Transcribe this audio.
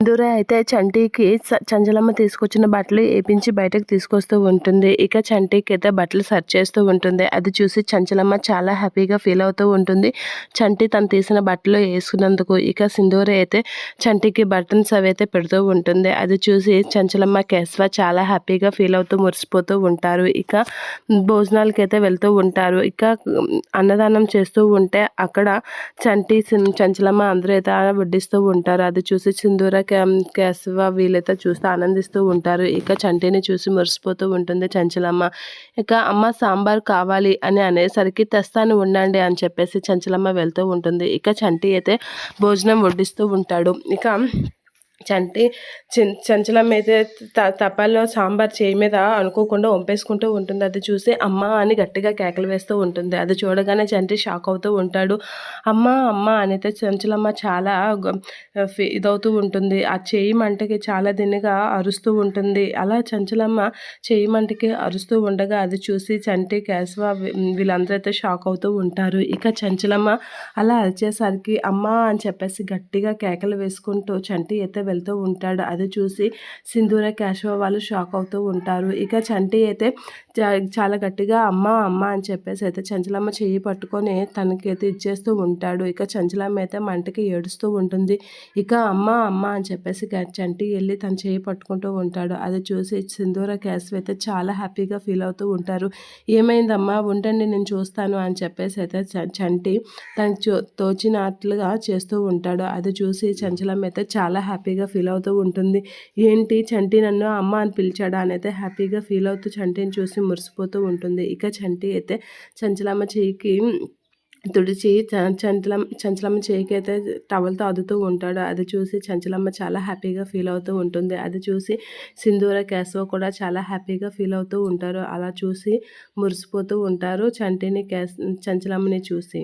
సింధూర అయితే చంటికి చంచలమ్మ తీసుకొచ్చిన బట్టలు వేపించి బయటకు తీసుకొస్తూ ఉంటుంది. ఇక చంటికి అయితే బట్టలు సర్చ్ చేస్తూ ఉంటుంది. అది చూసి చంచలమ్మ చాలా హ్యాపీగా ఫీల్ అవుతూ ఉంటుంది. చంటి తను తీసిన బట్టలు వేసుకున్నందుకు ఇక సింధూర అయితే చంటికి బటన్స్ అవి అయితే పెడుతూ ఉంటుంది. అది చూసి చంచలమ్మ కేశవ చాలా హ్యాపీగా ఫీల్ అవుతూ మురిసిపోతూ ఉంటారు. ఇక భోజనాలకి అయితే వెళ్తూ ఉంటారు. ఇక అన్నదానం చేస్తూ ఉంటే అక్కడ చంటి చంచలమ్మ అందరూ అయితే వడ్డిస్తూ ఉంటారు. అది చూసి సింధూర కేశవ వీలైతే చూస్తూ ఆనందిస్తూ ఉంటారు. ఇక చంటిని చూసి మురిసిపోతూ ఉంటుంది చంచలమ్మ. ఇక అమ్మ సాంబార్ కావాలి అని అనేసరికి తెస్తాను ఉండండి అని చెప్పేసి చంచలమ్మ వెళ్తూ ఉంటుంది. ఇక చంటి అయితే భోజనం వడ్డిస్తూ ఉంటాడు. ఇక చంటి చిన్ చంచలమ్మ అయితే త తపాల్లో సాంబార్ చేయి మీద అనుకోకుండా వంపేసుకుంటూ ఉంటుంది. అది చూసి అమ్మ అని గట్టిగా కేకలు వేస్తూ ఉంటుంది. అది చూడగానే చంటి షాక్ అవుతూ ఉంటాడు. అమ్మ అమ్మ అని అయితే చంచలమ్మ చాలా ఇదవుతూ ఉంటుంది. ఆ చేయి మంటకి చాలా దినిగా అరుస్తూ ఉంటుంది. అలా చంచలమ్మ చేయి మంటకి అరుస్తూ ఉండగా అది చూసి చంటి కేశవ వీళ్ళందరూ అయితే షాక్ అవుతూ ఉంటారు. ఇక చంచలమ్మ అలా అరిచేసరికి అమ్మ అని చెప్పేసి గట్టిగా కేకలు వేసుకుంటూ చంటి అయితే వెళ్తూ ఉంటాడు. అది చూసి సింధూర కేశవ వాళ్ళు షాక్ అవుతూ ఉంటారు. ఇక చంటి అయితే చాలా గట్టిగా అమ్మ అమ్మ అని చెప్పేసి అయితే చంచలమ్మ చెయ్యి పట్టుకొని తనకైతే ఇచ్చేస్తూ ఉంటాడు. ఇక చంచలమ్మ అయితే మంటకి ఏడుస్తూ ఉంటుంది. ఇక అమ్మ అమ్మ అని చెప్పేసి చంటి వెళ్ళి తన చెయ్యి పట్టుకుంటూ ఉంటాడు. అది చూసి సింధూర కేశవ అయితే చాలా హ్యాపీగా ఫీల్ అవుతూ ఉంటారు. ఏమైందమ్మా? ఉండండి నేను చూస్తాను అని చెప్పేసి అయితే చ- చంటి తను చో తోచినట్లుగా చేస్తూ ఉంటాడు. అది చూసి చంచలమ్మ అయితే చాలా హ్యాపీగా ఫీల్ అవుతూ ఉంటుంది. ఏంటి? చంటి నన్ను అమ్మ అని పిలిచాడా? అని అయితే హ్యాపీగా ఫీల్ అవుతూ చంటిని చూసి మురిసిపోతూ ఉంటుంది. ఇక చంటి అయితే చంచలమ్మ చెయ్యికి తుడిచి చంచలం చంచలమ్మ చేయికి అయితే టవల్తో అదుతూ ఉంటాడు. అది చూసి చంచలమ్మ చాలా హ్యాపీగా ఫీల్ అవుతూ ఉంటుంది. అది చూసి సింధూర కేశవ కూడా చాలా హ్యాపీగా ఫీల్ అవుతూ ఉంటారు. అలా చూసి మురిసిపోతూ ఉంటారు చంటిని కేశ చంచలమ్మని చూసి.